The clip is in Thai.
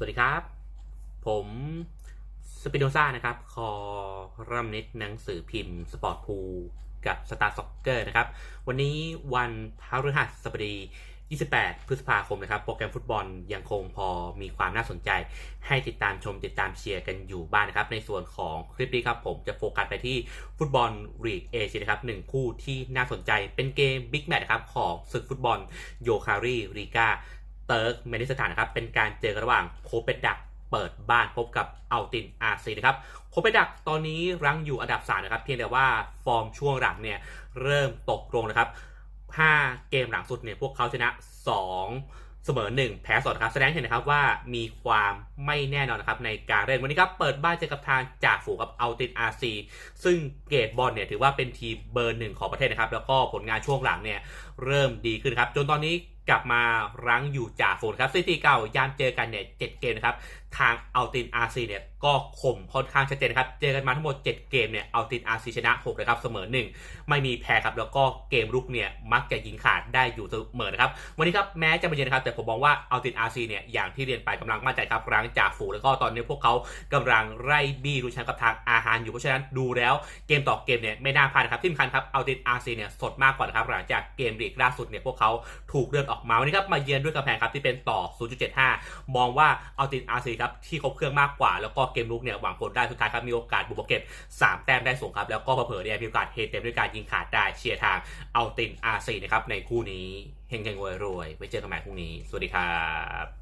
สวัสดีครับ ผมสปิโนซ่านะครับ คอรัมนิตหนังสือพิมพ์สปอร์ตพูกับสตาร์ซ็อกเกอร์นะครับ วันนี้วันพฤหัสบดี 28 พฤษภาคมนะครับ โปรแกรมฟุตบอลยังคงพอมีความน่าสนใจ ให้ติดตามชมติดตามเชียร์กันอยู่บ้านนะครับ ในส่วนของคลิปนี้ครับผมจะโฟกัสไปที่ฟุตบอลลีกเอเชียนะครับหนึ่งคู่ที่น่าสนใจเป็นเกมบิ๊กแมตช์นะครับของศึกฟุตบอลโยคารีรีกา เติร์กเมนิสถานนะครับ เป็นการเจอกันระหว่างโคเปดักเปิดบ้านพบกับอัลตินอาซีนะครับโคเปดักตอนนี้รั้งอยู่อันดับ 3 นะครับ เพียงแต่ว่าฟอร์มช่วงหลังเนี่ยเริ่มตกลงนะครับ 5 เกมหลังสุดเนี่ยพวกเขาชนะ 2 เสมอ 1 แพ้2นะครับ แสดงเห็นนะครับว่ามีความไม่แน่นอนนะครับในการเล่นวันนี้ครับเปิดบ้านเจอกับทางจ่าฝูกับอัลตินอาซีซึ่งเกรดบอลเนี่ยถือว่าเป็นทีมเบอร์หนึ่งของประเทศนะครับ แล้วก็ผลงานช่วงหลังเนี่ยเริ่มดีขึ้นครับ จนตอนนี้ กลับมารั้งอยู่จ่าฝูงครับสถิติเก่ายามเจอกันเนี่ยเจ็ดเกมนะครับทางเอัลตินอาซีเนี่ยก็ข่มค่อนข้างชัดเจนครับ เจอกันมาทั้งหมด 7 เกมเนี่ยเอัลตินอาซีชนะ6นะครับเสมอ 1 ไม่มีแพ้ครับ แล้วก็เกมรุกเนี่ยมักจะยิงขาดได้อยู่เสมอนะครับ วันนี้ครับแม้จะมาเยือนครับ แต่ผมมองว่าเอัลตินอาซีเนี่ยอย่างที่เรียนไปกำลังมั่นใจครับรั้งจ่าฝูแล้วก็ตอนนี้พวกเขากำลังไล่บี้รุนแชมป์กับทางอาหารอยู่เพราะฉะนั้นดูแล้วเกมต่อเกมเนี่ยไม่น่าพลาดครับที่สำคัญครับเอัลตินอาซีเนี่ยสดมากกว่านะครับหลังจากเกมลีกล่าสุดเนี่ยพวกเขาถูกเลื่อนออกมาวันนี้ครับมาเยือนด้วยกำแพงครับที่เป็นต่อ 0.75 มองว่าอัลตินอาซีครับที่ครบเครื่องมากกว่า แล้วก็เกมลุกเนี่ยหวังผลได้สุดท้ายครับมีโอกาสบุกเก็บ3 แต้มได้สูงครับ แล้วก็เผลอเนี่ยมีโอกาสเฮเต็มด้วยการยิงขาดได้เชียร์ทางเอาตินอาซีนะครับในคู่นี้เฮงเฮงรวยรวยไว้เจอกันใหม่พรุ่งนี้ สวัสดีครับ